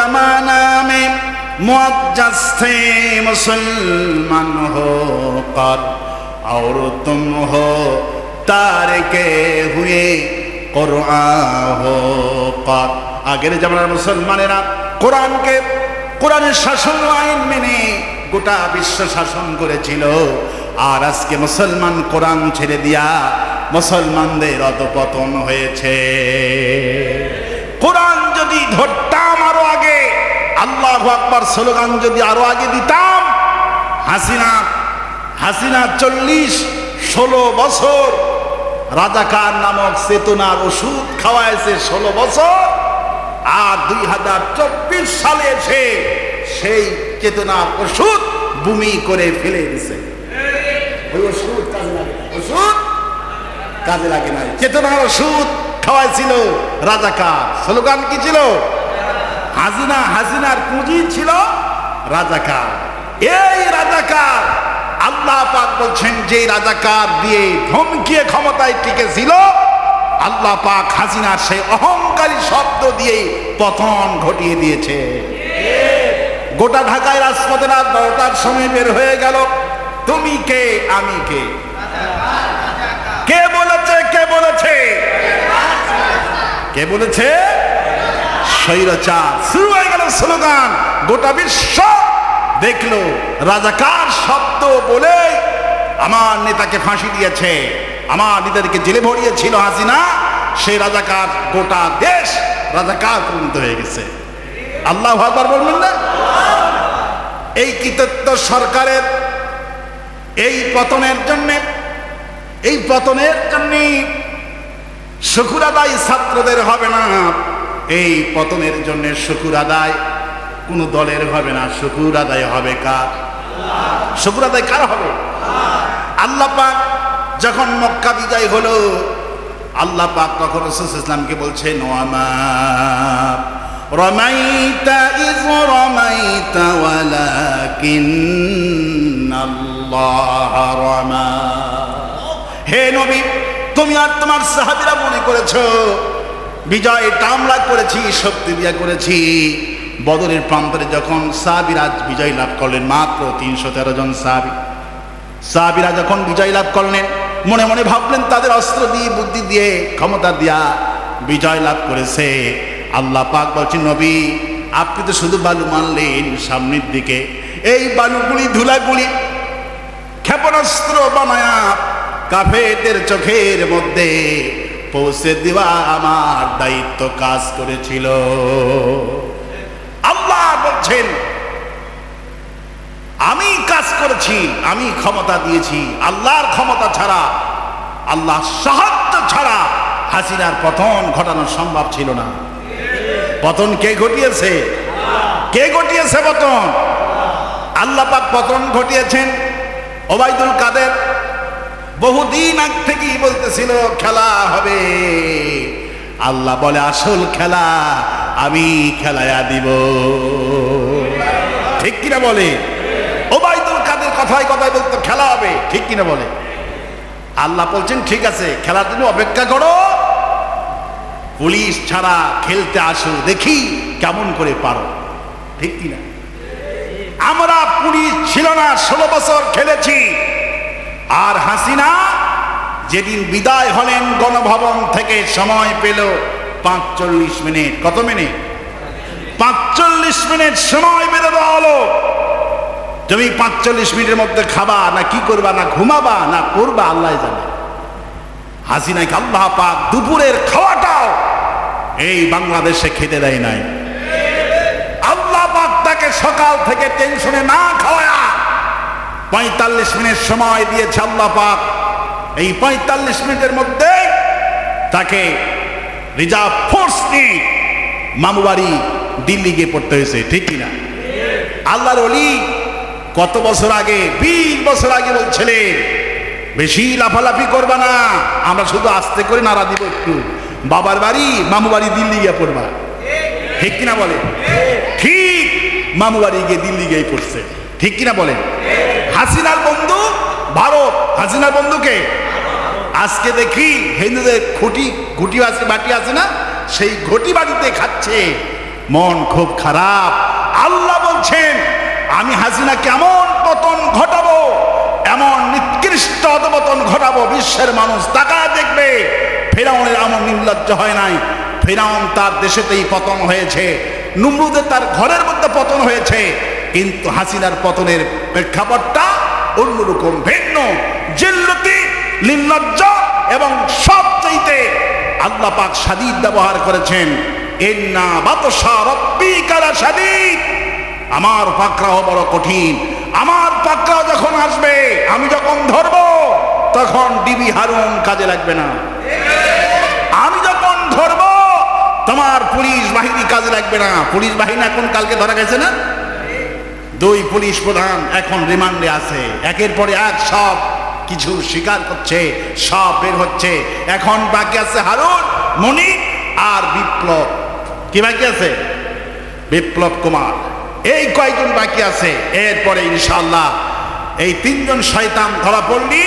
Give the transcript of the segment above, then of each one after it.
जमाना में मुआज्जज थे मुसलमान हो कर और तुम हो तार के हुए কোরআন হো কর আগের জামানার মুসলমানেরা কোরআনকে কোরআনের শাসন ও আইন মেনে গোটা বিশ্ব শাসন করেছিল আর আজকে মুসলমান কোরআন ছেড়ে দিয়া মুসলমানদের অধপতন হয়েছে কোরআন যদি ধরতাম আরো আগে আল্লাহ আকবার স্লোগান যদি আরও আগে দিতাম, হাসিনা হাসিনা চল্লিশ, ষোলো বছর, রাজাকার নামক চেতনার ওষুধ খাওয়াইছে ষোলো বছর, আর দুই হাজার চব্বিশ সালে এসে সেই চেতনার ওষুধ বুমি করে ফেলে দিছে। ওই ওষুধ কাজে লাগে না। ওষুধ কাজে লাগে নাই চেতনার ওষুধ খাওয়াইছিল রাজাকার। স্লোগান কি ছিল? হাজিনা, হাজিনার পুঁজি ছিল রাজাকার। এই রাজাকার, আল্লাহ পাক বলছেন যে রাজাকার দিয়ে ধমকিয়ে ক্ষমতায় টিকেছিল, আল্লাহ পাক হাসিনার সেই অহংকারী শব্দ দিয়ে পতন ঘটিয়ে দিয়েছে। গোটা ঢাকায় রাজপথে রাত বারোটার সময় বের হয়ে গেল। তুমি কে? আমি কে? কে বলেছে? কে বলেছে? কে বলেছে? স্বৈরচার। শুরু হয়ে গেল স্লোগান। গোটা বিশ্ব দেখল, রাজাকার শব্দ বলে আমার নেতাকে ফাঁসি দিয়েছে। আমার নেতাদেরকে জেলে ভরিয়েছিল হাসিনা। সেই রাজাকার গোটা দেশ রাজাকার পরিণত হয়ে গেছে। আল্লাহ আকবার বলবেন না? এই কৃতিত্ব সরকারের, এই পতনের জন্যে, এই পতনের জন্যে শুকুর ছাত্রদের হবে না। এই পতনের জন্য শুকুর আদায়? কোনো দলের হবে না। শুকুর আদায় হবে কার? শুকুর আদায় কার হবে? আল্লাহ পাক যখন মক্কা বিজয় হলো, আল্লাহ পাক তখন রসুল ইসলামকে বলছে নোয়ামা রমাইতা ইজ রমাইতা ওয়ালাকিন আল্লাহ রমা। হে নবী, তুমি আর তোমার সাহাবিরা মনে করেছ বিজয় আমরা করেছি, শক্তি দিয়া করেছি। বদরের প্রান্তরে যখন সাহাবিরাজ বিজয় লাভ করলেন, মাত্র তিনশো তেরো জন সাহাবি। সাহাবিরা যখন বিজয় লাভ করলেন, মনে মনে ভাবলেন তাদের অস্ত্র দিয়ে, বুদ্ধি দিয়ে, ক্ষমতা দিয়া বিজয় লাভ করেছে। আল্লাহ পাক বলছেন, নবী, আপনি তো শুধু বালু মানলেন সামনের দিকে। এই বালুগুলি ধুলাগুলি ক্ষেপণাস্ত্র বানায়া কাফেরদের চোখের মধ্যে পৌঁছে দেওয়া আমার দায়িত্ব কাজ করেছিল। আল্লাহ বলছেন, আমি কাজ করেছি, আমি ক্ষমতা দিয়েছি, আল্লাহর ক্ষমতা ছাড়া, আল্লাহ সাহায্য ছাড়া হাসিনার পতন ঘটানো সম্ভব ছিল না। পতন কে ঘটিয়েছে? কে ঘটিয়েছে পতন? আল্লাহ পাক পতন ঘটিয়েছেন। ওবায়দুল কাদের বহুদিন আগ থেকেই বলতেছিল, খেলা হবে। আল্লাহ বলে, আসল খেলা আমি খেলায়া দিব। ঠিক কিনা বলে? ওবায়দুল কাদের কথায় কথায় বলতো, খেলা হবে। ঠিক কিনা বলে? আল্লাহ বলছেন, ঠিক আছে, খেলার জন্য অপেক্ষা করো। পুলিশ ছাড়া খেলতে আসো, দেখি কেমন করে পারো। ঠিক কিনা? আমরা পুলিশ ছিল না, ষোলো বছর খেলেছি। আর হাসিনা যেদিন বিদায় হলেন, গণভবন থেকে সময় পেল পাঁচচল্লিশ মিনিট। কত মিনিট? পাঁচচল্লিশ মিনিট সময় বেঁধে দেওয়া হলো তুমি পাঁচচল্লিশ মিনিটের মধ্যে খাবা না কি করবা, না ঘুমাবা, না করবা আল্লাহ জানে। হাসিনাকে আল্লাহ পাক দুপুরের খাওয়াটাও এই বাংলাদেশে খেতে দেয় নাই। আল্লাহ পাক তাকে সকাল থেকে টেনশনে না খাওয়া পঁয়তাল্লিশ মিনিট সময় দিয়েছে আল্লাহ পাক। এই পঁয়তাল্লিশ মিনিটের মধ্যে তাকে রিজার্ভ ফোর্স নিয়ে মামুবাড়ি দিল্লি গিয়ে পড়তে হয়েছে, ঠিক কিনা? আল্লাহর অলি কত বছর আগে, বিশ বছর আগে বলছিলেন, বেশি লাফালাফি করবা না, আমরা শুধু আস্তে করে নাড়া দিব একটু। বাবার বাড়ি মামু বাড়ি দিল্লি গিয়ে পড়বা। ঠিক কিনা বলে ঠিক মামু বাড়ি গিয়ে দিল্লি গিয়ে পড়ছে। ঠিক কিনা বলেন? হাসিনার বন্ধু ভারত। হাসিনার বন্ধুকে আজকে দেখি হিন্দুদের খুঁটি, ঘুটি আছে, বাটি আছে না? সেই ঘটি বাড়িতে খাচ্ছে। মন খুব খারাপ। আল্লাহ বলছেন, আমি হাসিনা কেমন পতন ঘটাবো, এমন নিকৃষ্ট অধপতন ঘটাবো, বিশ্বের মানুষ তাকায় দেখবে, ফেরাউনের এমন নির্লজ্জ হয় নাই। ফেরাউন তার দেশেতেই পতন হয়েছে। নুমরুদের তার ঘরের মধ্যে পতন হয়েছে। কিন্তু হাসিনার পতনের প্রেক্ষাপটটা অন্যরকম, ভিন্ন। জিল্লতি, নির্লজ্জ এবং সবচাইতে আল্লাহ পাক সাদিদ ব্যবহার করেছেন এন্না বাতসা রব্বিকারা সাদিদ আমার পাকড়াও বড় কঠিন। আমার পাকড়াও যখন আসবে, আমি যখন ধরব, তখন ডিবি হারুন কাজে লাগবে না। আমি যখন ধরব, তোমার পুলিশ বাহিনী কাজে লাগবে না। পুলিশ বাহিনী এখন কালকে ধরা গেছে না? দুই পুলিশ প্রধান এখন রিমান্ডে আছে। একের পরে এক সব কিছু স্বীকার করছে, সব বের হচ্ছে। এখন বাকি আছে হারুন মনি আর বিপ্লব। কি বাকি আছে? বিপ্লব কুমার। এই কয়েকজন বাকি আছে? এরপরে ইনশাল্লাহ এই তিনজন শয়তান ধরা পড়লি,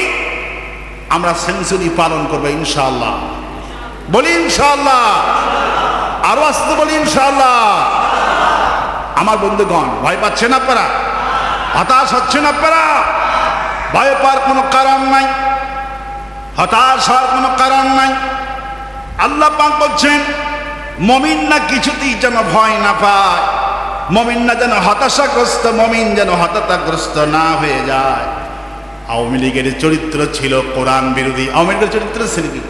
আমরা সেঞ্চুরি পালন করব ইনশাল্লাহ বলি ইনশাল্লাহ আরও আসতে বলি ইনশাল্লাহ আমার বন্ধুগণ, ভয় পাচ্ছেন আপনারা? হতাশ হচ্ছেন আপনারা? ভয় পাওয়ার কোনো কারণ নাই। হতাশ হওয়ার কোনো কারণ নাই। আল্লাহ পাক বলছেন মমিন না কিছুতেই যেন ভয় না পায়। মমিন না যেন হতাশাগ্রস্ত, মমিন যেন হতাশাগ্রস্ত না হয়ে যায়। আওয়ামী লীগের চরিত্র ছিল কোরআন বিরোধী। আওয়ামী লীগের চরিত্র ছিল কি?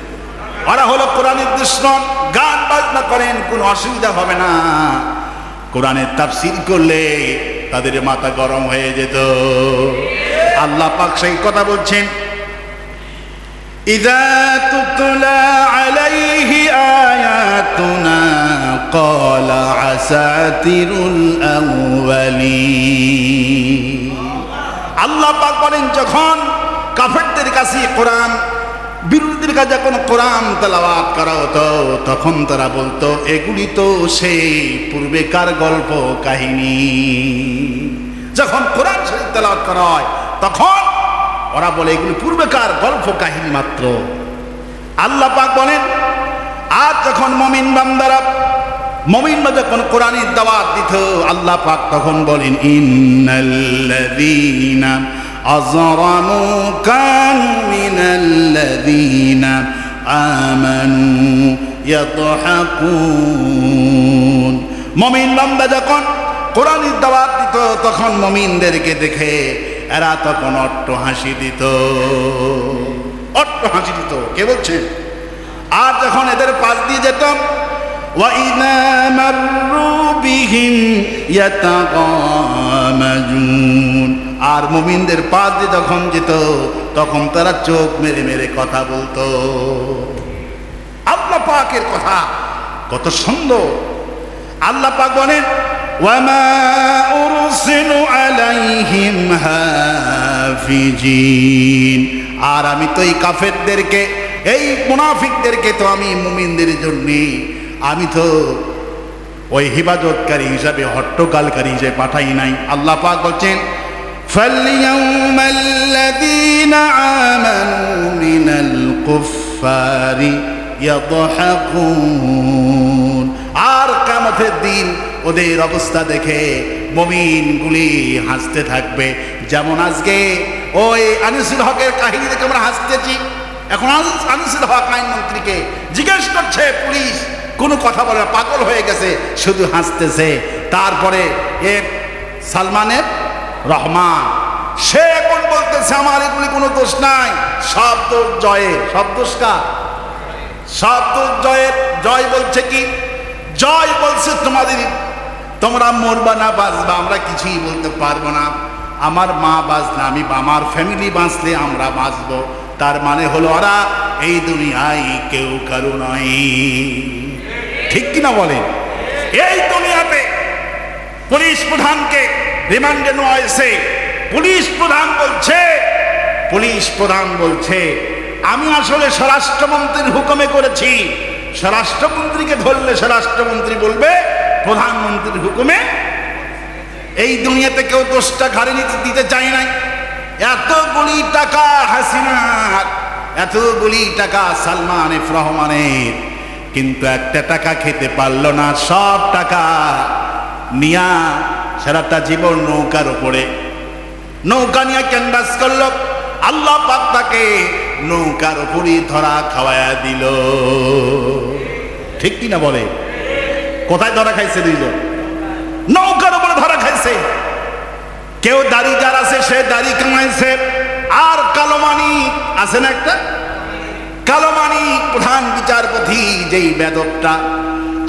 ওরা হলো কোরআনের দুশ্মন। গান বাজনা করেন, কোনো অসুবিধা হবে না। কোরআনের তাফসির করলে তাদের মাথা গরম হয়ে যেত আল্লাহ পাক সেই কথা বলছেন إذا تتلى عليه آياتنا قال عساتر الأولين আল্লাহ পাক বলেন যখন কাফেরদের কাছে কোরআন বিরোধীদের কাছে যখন কোরআন তেলাওয়াত করা হতো, তখন তারা বলতো, এগুলি তো সেই পূর্বেকার গল্প কাহিনী। যখন কোরআন শরীফ তেলাওয়াত করা হয়, তখন ওরা বলে, এগুলি পূর্বেকার গল্প কাহিনী মাত্র। আল্লাহ পাক বলেন, আজ যখন মমিন বান্দারা মমিনরা যখন কোরআনের দাওয়াত দিত, আল্লাহ পাক তখন বলেন, ইন্নাল্লাযীনা আযরামু কানু মিনাল্লাযীনা আমানু ইয়াদহাকুন মমিন বান্দা যখন কোরআনের দাওয়াত দিত তখন মমিনদেরকে দেখে এরা তখন অট্ট হাসি দিত অট্ট হাসি দিত কে বলছে আর যখন এদের পাশ দিয়ে যেতাম وإذا مروا بهم يتغامزون আর মুমিনদের পাশ দিয়ে যখন যেত তখন তারা চোখ মেরে মেরে কথা বলতো আল্লাহ পাকের কথা কত সুন্দর আল্লাহ পাক বলেন وما أرسلوا عليهم حافظين আর আমি তো এই কাফেরদেরকে এই মুনাফিকদেরকে তো আমি মুমিনদের জন্য আমি তো ওই হেফাজতকারী হিসাবে হট্টকালকারী হিসেবে পাঠাই নাই আল্লাহ পাক বলছেন فاليوم الذين آمنوا من الكفار يضحكون আর কামতের দিন ওদের অবস্থা দেখে মমিনগুলি হাসতে থাকবে যেমন আজকে ওই আনিসুল হকের কাহিনী দেখে আমরা হাসতেছি এখন আনিস- আনিসুল হক আইনমন্ত্রীকে জিজ্ঞেস করছে পুলিশ কোনো কথা বলে না, পাগল হয়ে গেছে শুধু হাসতেছে তারপরে এ সালমানের রহমান। সে এখন বলতেছে, আমার এগুলি কোনো দোষ নাই। সব দোষ জয়ের সব দোষ কার? সব দোষ জয়ের জয় বলছে কি? জয় বলছে তোমাদের, তোমরা মরবা না, বাঁচবা। আমরা কিছুই বলতে পারব না। আমার মা বাঁচলে আমি আমার ফ্যামিলি বাঁচলে আমরা বাঁচবো। তার মানে হলো ওরা এই দুনিয়ায় কেউ কারও নয়। ঠিক কিনা বলে এই দুনিয়াতে পুলিশ প্রধানকে রিমান্ডে নেওয়া হয়েছে। পুলিশ প্রধান বলছে, পুলিশ প্রধান বলছে, আমি আসলে স্বরাষ্ট্রমন্ত্রীর হুকুমে করেছি। স্বরাষ্ট্রমন্ত্রীকে ধরলে স্বরাষ্ট্রমন্ত্রী বলবে, প্রধানমন্ত্রীর হুকুমে এই দুনিয়াতে কেউ দোষটা ঘাড়ে নিতে দিতে চায় নাই। এতগুলি টাকা হাসিনার এতগুলি টাকা সালমান এফ রহমানের। কিন্তু একটা টাকা খেতে পারল না, সব টাকা নিয়া সারাটা জীবন নৌকার উপরে। নৌকা নিয়ে ক্যানভাস করল। আল্লাহ পাক তাকে নৌকার উপরই ধরা খাওয়ায়া দিল। ঠিক কিনা বলে? কোথায় ধরা খাইছে দুইজন নৌকার উপরে ধরা খাইছে। কেউ দাড়ি যার আছে, সে দাড়ি কামাইছে। আর কালো মানিক আছে না একটা? কালো মানিক প্রধান বিচারপতি যেই বেদকটা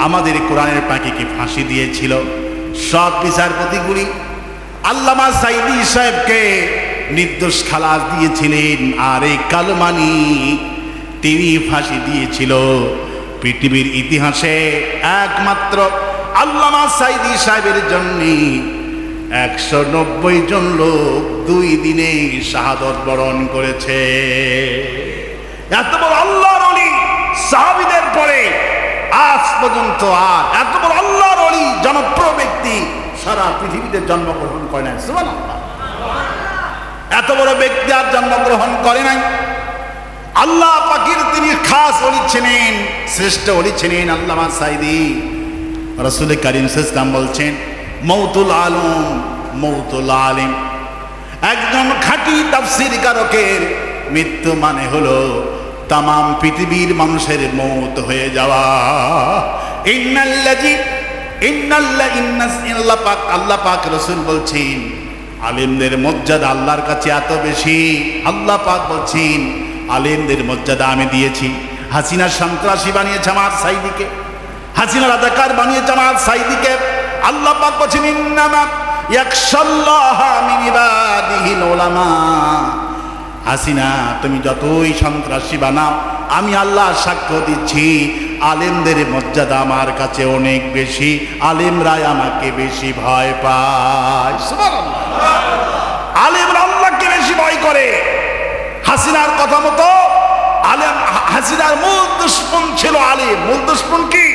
আমাদের কোরআনের পাখিকে ফাঁসি দিয়েছিল। সব বিচারপতিগুলি আল্লামা সাইদি সাহেবকে নির্দোষ খালাস দিয়েছিলেন, আর এই কালো মানিক তিনি ফাঁসি দিয়েছিল। পৃথিবীর ইতিহাসে একমাত্র আল্লামা সাইদি সাহেবের জন্যে একশো নব্বই জন লোক দুই দিনে শাহাদত বরণ করেছে। এত বড় আল্লাহর অলি সাহাবিদের পরে আজ পর্যন্ত আর এত বড় আল্লাহর অলি জনপ্রিয় ব্যক্তি সারা পৃথিবীতে জন্মগ্রহণ করে নাই। সুবহানাল্লাহ। এত বড় ব্যক্তি আর জন্মগ্রহণ করে নাই। আল্লাহ পাকির তিনি খাস অলি ছিলেন, শ্রেষ্ঠ অলি ছিলেন আল্লামা সাইদি। রসুল করিম ইসলাম বলছেন, মৌতুল আলম, মৌতুল আলিম। একজন খাঁটি তাফসির কারকের মৃত্যু মানে হলো তাম পৃথিবীর মানুষের মত হয়ে যাওয়া। ইন্নাল্লাজি ইন্নাল্লা ইন্নাস আল্লাহ পাক আল্লাহ পাক রসুল বলছেন, আলিমদের মর্যাদা আল্লাহর কাছে এত বেশি। আল্লাহ পাক বলছেন, আলিমদের মর্যাদা আমি দিয়েছি। হাসিনা সন্ত্রাসী বানিয়েছে আমার সাইদিকে। হাসিনা রাজাকার বানিয়েছে আমার সাইদিকে। আল্লাহ পাক বলছেন, ইন্নামা ইয়াকশাল্লাহ মিন উলামা। হাসিনা, তুমি যতই সন্ত্রাসী বানাও, আমি আল্লাহ সাক্ষ্য দিচ্ছি, আলেমদের মর্যাদা আমার কাছে অনেক বেশি, আলেমরাই আমাকে বেশি ভয় পায়। আলেমরা আল্লাহকে বেশি ভয় করে। হাসিনার কথা মতো আলেম হাসিনার মূল দুশ্মন ছিল আলেম। মূল দুশ্মন কি?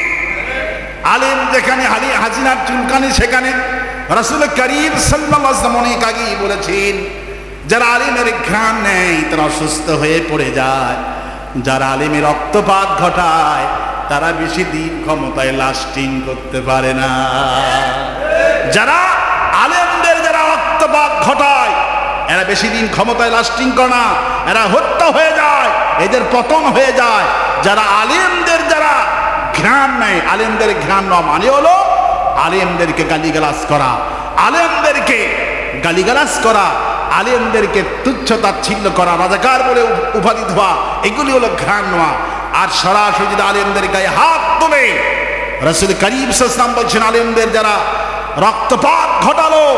আলেম যেখানে হালি হাসিনার চুলকানি সেখানে। রাসুল করিম সাল্লাম অনেক আগেই বলেছেন যারা আলিমের ঘ্রাণ নেই তারা অসুস্থ হয়ে পড়ে যায়। যারা আলিমের রক্তপাত ঘটায়, তারা বেশি দিন ক্ষমতায় লাস্টিং করতে পারে না। যারা আলেমদের যারা রক্তপাত ঘটায়, এরা বেশি দিন ক্ষমতায় লাস্টিং করে না। এরা হত্যা হয়ে যায়, এদের পতন হয়ে যায়। যারা আলেমদের যারা ঘ্রাণ নেয়, আলেমদের ঘ্রাণ নেওয়া মানে হলো আলেমদেরকে গালিগালাজ করা। আলেমদেরকে গালিগালাজ করা আলেমদেরকে তুচ্ছ তাচ্ছিল্য করা, রাজাকার বলে উপ- উপাধি দেওয়া এগুলি হলো ঘ্রাণ নেওয়া আর সরাসরি যদি আলেমদের গায়ে হাত তোলে, রসুল করিম সাল্লাম বলছেন, আলেমদের যারা রক্তপাত ঘটালো,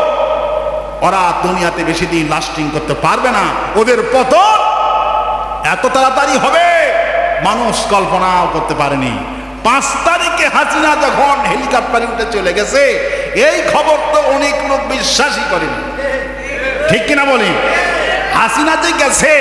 ওরা দুনিয়াতে বেশি দিন লাস্টিং করতে পারবে না। ওদের পতন এত তাড়াতাড়ি হবে, মানুষ কল্পনাও করতে পারেনি। পাঁচ তারিখে হাসিনা যখন হেলিকপ্টারে উঠে চলে গেছে, এই খবর তো অনেক লোক বিশ্বাসই করেনি। ঠিক কিনা বলি? হাসিনা যে গেছে